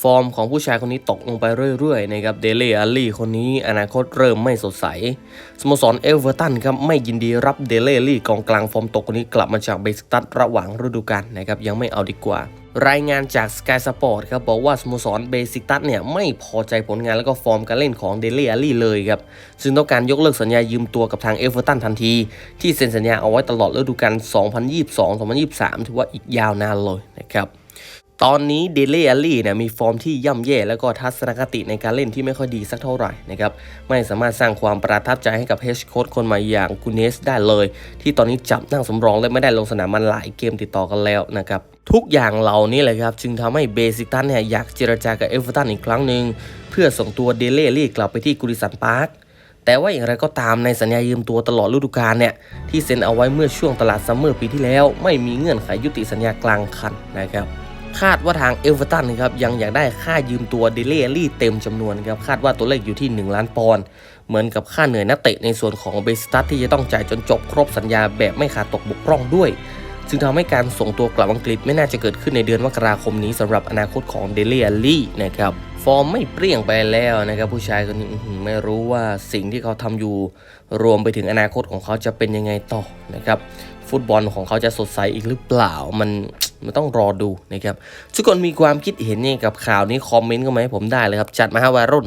ฟอร์มของผู้ชายคนนี้ตกลงไปเรื่อยๆนะครับเดเล่อาลี่คนนี้อนาคตเริ่มไม่สดใส สโมสรเอเวอร์ตันครับไม่ยินดีรับเดเล่อาลี่กองกลางฟอร์มตกคนนี้กลับมาจากเบสตัดระหว่างฤดูกาลนะครับยังไม่เอาดีกว่า รายงานจาก Sky Sport ครับบอกว่าสโมสรเบสิกตัสเนี่ยไม่พอใจผลงานแล้วก็ฟอร์มการเล่นของเดเล่อาลี่เลยครับซึ่งต้องการยกเลิกสัญญายืมตัวกับทางเอเวอร์ตันทันที ที่เซ็นสัญญาเอาไว้ตลอดฤดูกาล2022-2023 ถือว่าอีกยาวนานเลยนะครับ ตอนนี้เดเล่อาลี่เนี่ยมีฟอร์มที่ย่ำแย่แล้วก็ทัศนคติในการเล่นที่ไม่ค่อยดีสักเท่าไหร่นะครับไม่สามารถสร้างความประทับใจให้กับเฮชโค้ชคนใหม่อย่างกูเนสได้เลย ที่ตอนนี้จับนั่งสำรองและไม่ได้ลงสนามมาหลายเกมติดต่อกันแล้วนะครับทุกอย่างเหล่านี้เลยครับ จึงทำให้เบสิตันเนี่ยอยากเจรจากับเอเวอร์ตันอีกครั้งหนึ่งเพื่อส่งตัวเดเล่อลี่กลับไปที่กุริสันพาร์คแต่ว่าอย่างไรก็ตามในสัญญายืมตัวตลอดฤดูกาลเนี่ยที่เซ็นเอาไว้เมื่อช่วงตลาดซัมเมอร์ปีที่แล้ว ไม่มีเงื่อนไขยุติสัญญากลางคันนะครับ คาดว่าทางเอเวอร์ตันนะครับยังอยากได้ค่ายืมตัวเดเล่ลี่เต็มจำนวนครับคาดว่าตัวเลขอยู่ที่ 1 ล้านปอนด์เหมือนกับค่าเหนื่อยนักเตะในส่วนของเบสตัสที่จะต้องจ่ายจนจบครบสัญญาแบบไม่ขาดตกบกพร่องด้วย ซึ่งทำให้การส่งตัวกลับอังกฤษไม่น่าจะเกิดขึ้นในเดือนมกราคมนี้สำหรับอนาคตของเดเลียลี่นะครับฟอร์มไม่เปรี้ยงไปแล้วนะครับผู้ชายคนนี้ไม่รู้ว่าสิ่งที่เขาทำอยู่ รวมไปถึงอนาคตของเขาจะเป็นยังไงต่อนะครับฟุตบอลของเขาจะสดใสอีกหรือเปล่ามัน มันต้องรอดูนะครับทุกคนมีความคิดเห็นยังกับข่าวนี้คอมเมนต์กันมาให้ผมได้เลยครับจัดมาฮะวารุ่น